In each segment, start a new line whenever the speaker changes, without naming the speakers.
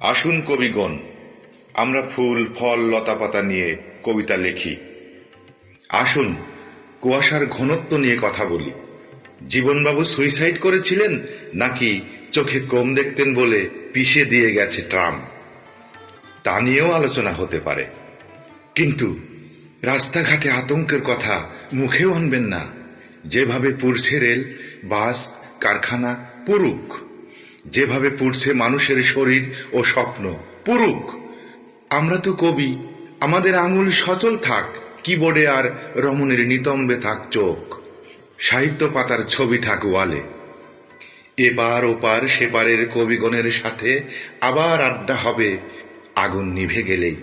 আসুন কবিগণ, আমরা ফুল, ফল, লতাপাতা নিয়ে কবিতা লিখি। আসুন, কুয়াশার ঘনত্ব নিয়ে কথা বলি। জীবনবাবু সুইসাইড করেছিলেন, নাকি চোখে কম দেখতেন বলে পিষে দিয়ে গেছে ট্রাম? তা নিয়েও আলোচনা হতে পারে। কিন্তু রাস্তাঘাটে আতঙ্কের কথা মুখেও আনবেন না। যেভাবে পুরছে রেল, বাস, কারখানা, পুরুক। যেভাবে পুড়ছে মানুষের শরীর ও স্বপ্ন। পুরুক। আমরা তো কবি। আমাদের আঙুল সচল থাক। কিবোর্ডে আর রমণের নিতম্বে থাক চোখ। সাহিত্য পাতার ছবি থাক ওয়ালে। এপার ওপার সেপারের কবিগণের সাথে আবার আড্ডা হবে। আগুন নিভে গেলেই।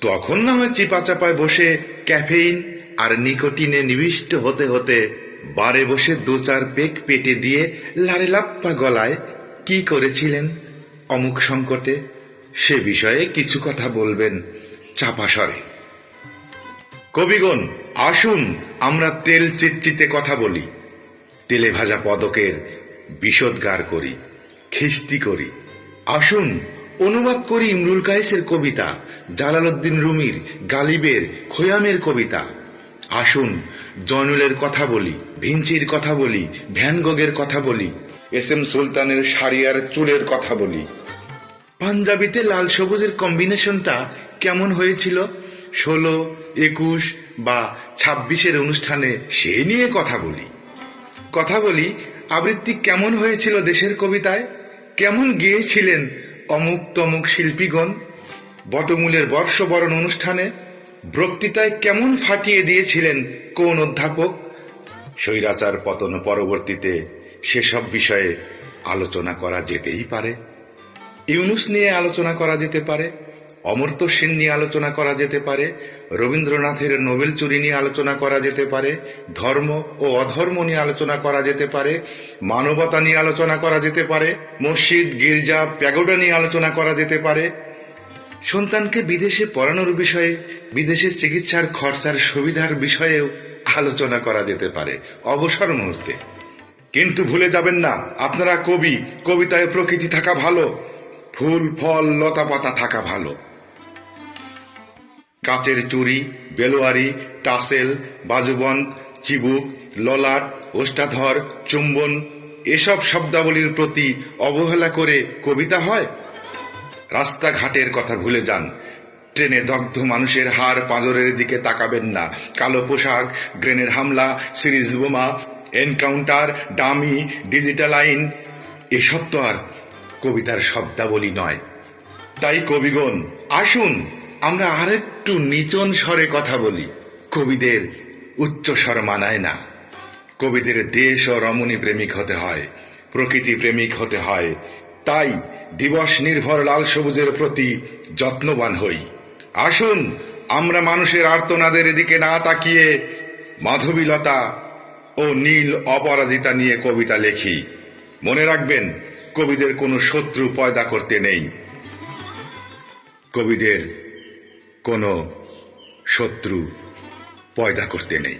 তখন না হয় চিপা চাপায় বসে ক্যাফেইন আর নিকোটিনে নিবিষ্ট হতে হতে বারে বসে দু চার পেক পেটে দিয়ে লারে লাপ্পা গলায় কি করেছিলেন? অমুক সংকটে সে বিষয়ে কিছু কথা বলবেন চাপা স্বরে। কবিগণ, আসুন, আমরা তেল চিটচিতে কথা বলি। তেলে ভাজা পদকের বিষোদ্গার করি, খিস্তি করি। আসুন, অনুবাদ করি ইমরুল কায়েসের কবিতা, জালালউদ্দিন রুমির, গালিবের, খোয়ামের কবিতা। আসুন, জয়নুলের কথা বলি, ভিঞ্চির কথা বলি ভ্যানগগের কথা বলি এস এম সুলতানের সারিয়ার চুলের কথা বলি। পাঞ্জাবিতে লাল সবুজের কম্বিনেশনটা কেমন হয়েছিল? ষোলো, একুশ বা ছাব্বিশের অনুষ্ঠানে সে নিয়ে কথা বলি। কথা বলি, আবৃত্তি কেমন হয়েছিল দেশের কবিতায়? কেমন গেয়েছিলেন অমুক তমুক শিল্পীগণ? বটমূলের বর্ষবরণ অনুষ্ঠানে বক্তৃতায় কেমন ফাটিয়ে দিয়েছিলেন কোন অধ্যাপক? স্বৈরাচার পতন পরবর্তীতে সেসব বিষয়ে আলোচনা করা যেতেই পারে। ইউনুস নিয়ে আলোচনা করা যেতে পারে। অমর্ত্য সেন নিয়ে আলোচনা করা যেতে পারে। রবীন্দ্রনাথের নোবেল চুরি নিয়ে আলোচনা করা যেতে পারে। ধর্ম ও অধর্ম নিয়ে আলোচনা করা যেতে পারে। মানবতা নিয়ে আলোচনা করা যেতে পারে। মসজিদ, গির্জা, প্যাগোডা নিয়ে আলোচনা করা যেতে পারে। সন্তানকে বিদেশে পড়ানোর বিষয়ে, বিদেশে চিকিৎসার খরচার সুবিধার বিষয়েও আলোচনা করা যেতে পারে। অবসর মুহূর্তে। কিন্তু ভুলে যাবেন না, আপনারা কবি, কবিতায় প্রকৃতি থাকা ভালো, ফুল, ফল, লতা পাতা থাকা ভালো। কাচের চুরি, বেলোয়ারি, টাসেল বাজুবন্ত চিবুক, ললাট, ওষ্ঠাধর, চুম্বন, এসব শব্দাবলীর প্রতি অবহেলা করে কবিতা হয়? রাস্তাঘাটের কথা ভুলে যান। ট্রেনে দগ্ধ মানুষের হার পাঁজরের দিকে তাকাবেন না। কালো পোশাক গ্রেনের হামলা, সিরিজ বোমা এনকাউন্টার, ডামি, ডিজিটাল আইন, এসব তো আর কবিতার শব্দাবলী নয়। তাই কবিগণ, আসুন, আমরা আরেকটু নিচন স্বরে কথা বলি। কবিদের উচ্চ স্বর মানায় না। কবিদের দেশ ও রমণী প্রেমিক হতে হয়, প্রকৃতি প্রেমিক হতে হয়। তাই দিবস নির্ভর লাল সবুজের প্রতি যত্নবান হই। আসুন, আমরা মানুষের আর্তনাদের দিকে না তাকিয়ে মাধবীলতা ও নীল অপরাজিতা নিয়ে কবিতা লেখি। মনে রাখবেন, কবিদের কোনো শত্রু পয়দা করতে নেই। কবিদের কোনো শত্রু পয়দা করতে নেই।